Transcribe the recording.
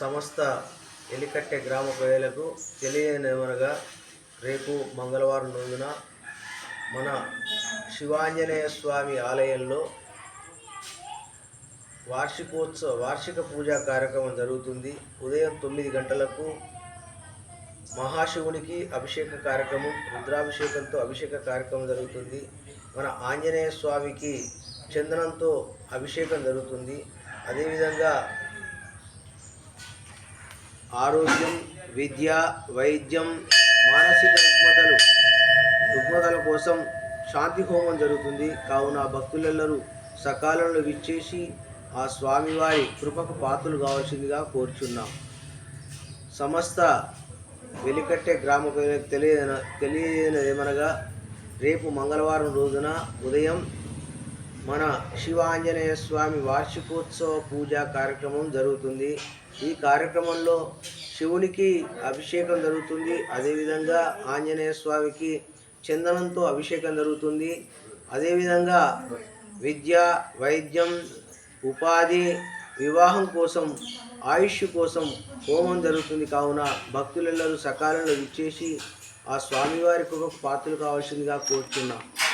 సమస్త ఎలికట్టె గ్రామ ప్రజలకు తెలియనివనగా రేపు మంగళవారం రోజున మన శివాంజనేయ స్వామి ఆలయంలో వార్షికోత్సవ వార్షిక పూజా కార్యక్రమం జరుగుతుంది. ఉదయం తొమ్మిది గంటలకు మహాశివునికి అభిషేక కార్యక్రమం రుద్రాభిషేకంతో అభిషేక కార్యక్రమం జరుగుతుంది. మన ఆంజనేయ స్వామికి చందనంతో అభిషేకం జరుగుతుంది. అదేవిధంగా ఆరోగ్యం విద్య వైద్యం మానసిక రుగ్మతలు. రుగ్మతల కోసం శాంతి హోమం జరుగుతుంది. కావున భక్తులెల్లరూ సకాలంలో విచ్చేసి ఆ స్వామివారి కృపకు పాత్రలు కావాల్సిందిగా కోరుచున్నాం. సమస్త వెలికట్టే గ్రామ ప్రజలకు తెలియ రేపు మంగళవారం రోజున ఉదయం మన శివాంజనేయ స్వామి వార్షికోత్సవ పూజా కార్యక్రమం జరుగుతుంది. ఈ కార్యక్రమంలో శివునికి అభిషేకం జరుగుతుంది. అదేవిధంగా ఆంజనేయ స్వామికి చందనంతో అభిషేకం జరుగుతుంది. అదేవిధంగా విద్య వైద్యం ఉపాధి వివాహం కోసం ఆయుష్ కోసం హోమం జరుగుతుంది. కావున భక్తులందరూ సకాలంలో విచ్చేసి ఆ స్వామివారి కృపకు పాత్రలు కావాల్సిందిగా కోరుతున్నాం